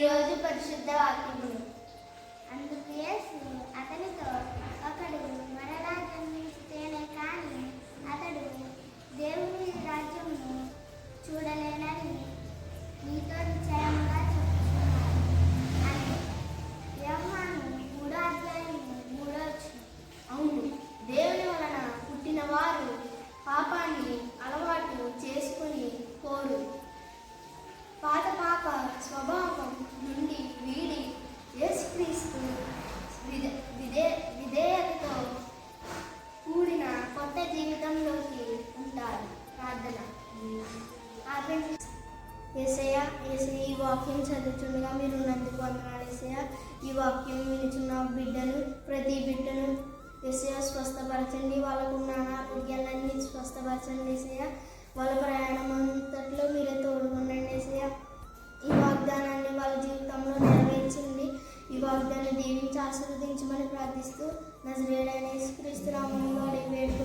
ఈరోజు పరిశుద్ధ వాక్యము అందుకు యేసు అతనితో ఒకడు మరలా జన్మిస్తేనే కానీ అతడు దేవుని రాజ్యమును చూడలేనని నీతో నిశ్చయముగా చెప్తున్నాను అని యోహాను మూడో అధ్యాయము మూడో అవును. దేవుని వలన పుట్టిన వారు ప్రార్థన ఆపేసి ఈ వాక్యం చదువుతుండగా మీరు నందుకు వందనాలు ఏసయ్య. ఈ వాక్యం వినుచున్న బిడ్డను ప్రతి బిడ్డను ఏసయ్య స్వస్థపరచండి. వాళ్ళకు ఉన్న అనారోగ్యాలన్నీ స్వస్థపరచండి ఏసయ్య. వాళ్ళ ప్రయాణం అంతట్లో మీరే తోడుకుండండి ఏసయ్య. ఈ వాగ్దానాన్ని వాళ్ళ జీవితంలో నెరవేర్చండి. ఈ వాగ్దాన్ని దీవించి ఆశీర్వదించమని ప్రార్థిస్తూ నజరేడైన క్రీస్తు రామని వాడి వేడుకు